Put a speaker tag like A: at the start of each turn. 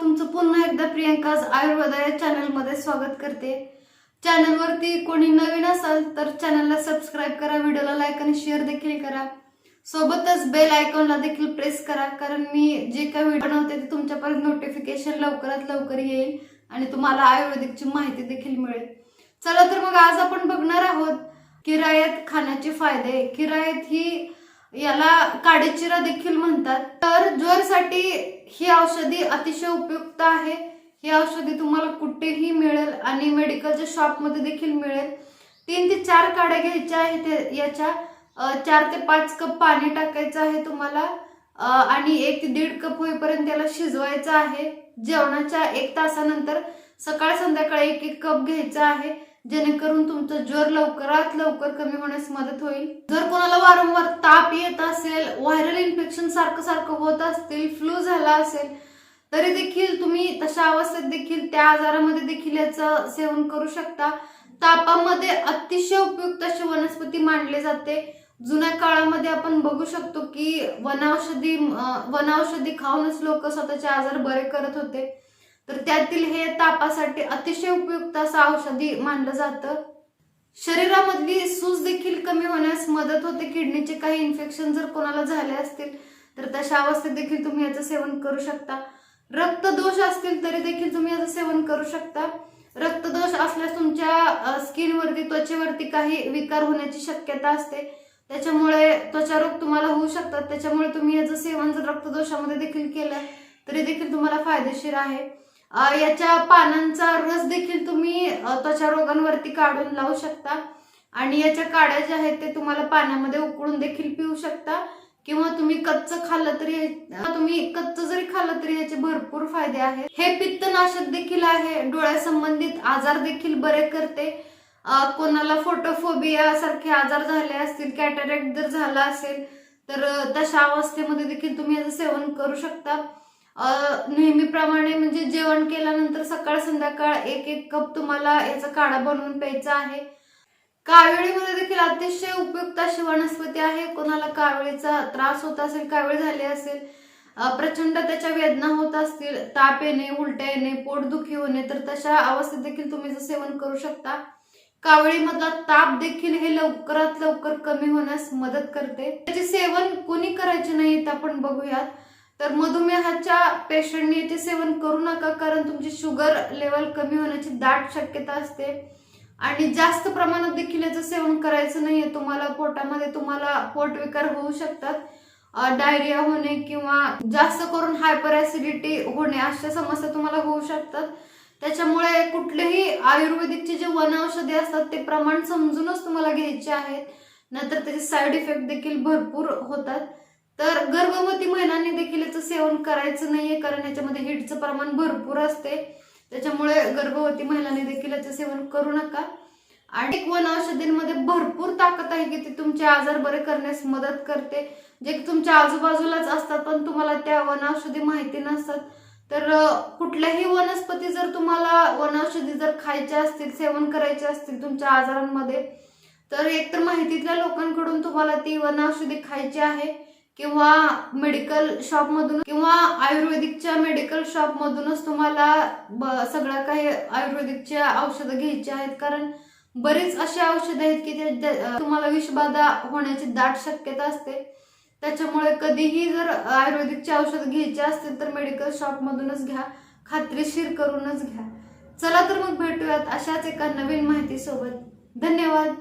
A: तुमचं पुन्हा एकदा प्रियंकाज आयुर्वेदा या चॅनलमध्ये स्वागत करते. चॅनलवरती कोणी नवीन असाल तर चॅनलला सबस्क्राईब करा व्हिडिओला लाईक आणि शेअर देखील करा. सोबतच बेल आयकॉनला देखील प्रेस करा कारण मी जे काही व्हिडिओ बनवते ते तुमच्यापर्यंत नोटिफिकेशन लवकरात लवकर येईल आणि तुम्हाला आयुर्वेदिकची माहिती देखील मिळेल. चला तर मग आज आपण बघणार आहोत किरायत खाण्याचे फायदे. किरायत ही याला काडेचिरा देखील म्हणतात. तर ज्वरसाठी ही औषधी अतिशय उपयुक्त आहे. ही औषधी तुम्हाला कुठेही मिळेल आणि मेडिकलच्या शॉपमध्ये देखील मिळेल. तीन ते चार काड्या घ्यायच्या आहेत याच्या. चार ते पाच कप पाणी टाकायचं आहे तुम्हाला. आणि एक ते दीड कप होईपर्यंत याला शिजवायचं आहे. जेवणाच्या एक तासानंतर सकाळ संध्याकाळ एक एक कप घ्यायचा आहे. जेणेकरून तुमचं ज्वर लवकरात लवकर कमी होण्यास मदत होईल. जर कोणा वारंवार ताप येत असेल व्हायरल इन्फेक्शन सारखं सारखं होत असतील फ्लू झाला असेल तरी देखील तुम्ही तशा अवस्थेत देखील त्या आजारामध्ये देखील याचं सेवन करू शकता. तापामध्ये अतिशय उपयुक्त अशी वनस्पती मांडली जाते. जुन्या काळामध्ये आपण बघू शकतो की वनौषधी वनौषधी खाऊनच लोक स्वतःचे आजार बरे करत होते. तर त्यातील हे तापासाठी अतिशय उपयुक्त असं औषधी मानलं जातं. शरीरामधली सूज देखील कमी होण्यास मदत होते. किडनीचे काही इन्फेक्शन जर कोणाला झाले असतील तर तशा अवस्थेत देखील तुम्ही याचं सेवन करू शकता. रक्तदोष असतील तरी देखील तुम्ही याचं सेवन करू शकता. रक्तदोष असल्यास तुमच्या स्किनवरती त्वचेवरती काही विकार होण्याची शक्यता असते. त्याच्यामुळे त्वचारोग तुम्हाला होऊ शकतात. त्याच्यामुळे तुम्ही याचं सेवन जर रक्तदोषामध्ये देखील केलं तरी देखील तुम्हाला फायदेशीर आहे. याच्या पानांचा रस त्वचा रोगांवरती काढून लावू शकता. आणि याच्या काड्या ज्या आहेत ते तुम्हाला पाण्यामध्ये उकळून देखील पिऊ शकता. किंवा तुम्ही कच्च खाल्लं तरी तुम्ही कच्च जरी खाल्लं तरी याचे भरपूर फायदे आहेत. हे पित्तनाशक देखील आहे. डोळ्यासंबंधित आजार देखील बरे करते. कोणाला फोटोफोबिया सारखे आजार झाले असतील कॅटरॅक्ट जर झाला असेल तर तशा अवस्थेमध्ये देखील तुम्ही याचं सेवन करू शकता. नेहमीप्रमाणे म्हणजे जेवण केल्यानंतर सकाळ संध्याकाळ एक एक कप तुम्हाला याचा काढा बनवून प्यायचा आहे. कावेळीमध्ये देखील अतिशय उपयुक्त अशी वनस्पती आहे. कोणाला कावेळीचा त्रास होत असेल कावेळी झाली असेल प्रचंड त्याच्या वेदना होत असतील ताप येणे उलट्या येणे पोटदुखी होणे तर तशा अवस्थेत देखील तुम्ही सेवन करू शकता. कावळीमधला ताप देखील हे लवकरात लवकर कमी होण्यास मदत करते. त्याचे सेवन कोणी करायचे नाही ते आपण बघूयात. तर मधुमेहाच्या पेशंटने याचे सेवन करू नका कारण तुमची शुगर लेवल कमी होण्याची दाट शक्यता असते. आणि जास्त प्रमाणात देखील याचं सेवन करायचं नाहीये. तुम्हाला पोटामध्ये तुम्हाला पोट विकार होऊ शकतात. डायरिया होणे किंवा जास्त करून हायपर ऍसिडिटी होणे अशा समस्या तुम्हाला होऊ शकतात. त्याच्यामुळे कुठलेही आयुर्वेदिकचे जे वन औषधे असतात ते प्रमाण समजूनच तुम्हाला घ्यायचे आहेत. नंतर त्याचे साईड इफेक्ट देखील भरपूर होतात. तर गर्भवती महिलांनी देखील याचं सेवन करायचं नाहीये कारण याच्यामध्ये हिटचं प्रमाण भरपूर असते. त्याच्यामुळे गर्भवती महिलांनी देखील याचं सेवन करू नका. आणि वन औषधींमध्ये भरपूर ताकद आहे की ती तुमचे आजार बरे करण्यास मदत करते. जे तुमच्या आजूबाजूलाच असतात पण तुम्हाला त्या वनौषधी माहिती नसतात. तर कुठल्याही वनस्पती जर तुम्हाला वनौषधी जर खायच्या असतील सेवन करायचे असतील तुमच्या आजारांमध्ये तर एकतर माहितीतल्या लोकांकडून तुम्हाला ती वनौषधी खायची आहे. किंवा मेडिकल शॉपमधून किंवा आयुर्वेदिकच्या मेडिकल शॉपमधूनच तुम्हाला सगळं सगळ्या काही आयुर्वेदिकच्या औषधं घ्यायची आहेत. कारण बरीच अशी औषधं आहेत की ते तुम्हाला विषबाधा होण्याची दाट शक्यता असते. त्याच्यामुळे कधीही जर आयुर्वेदिकचे औषध घ्यायची असतील तर मेडिकल शॉपमधूनच घ्या. खात्रीशीर करूनच घ्या. चला तर मग भेटूयात अशाच एका नवीन माहितीसोबत. धन्यवाद.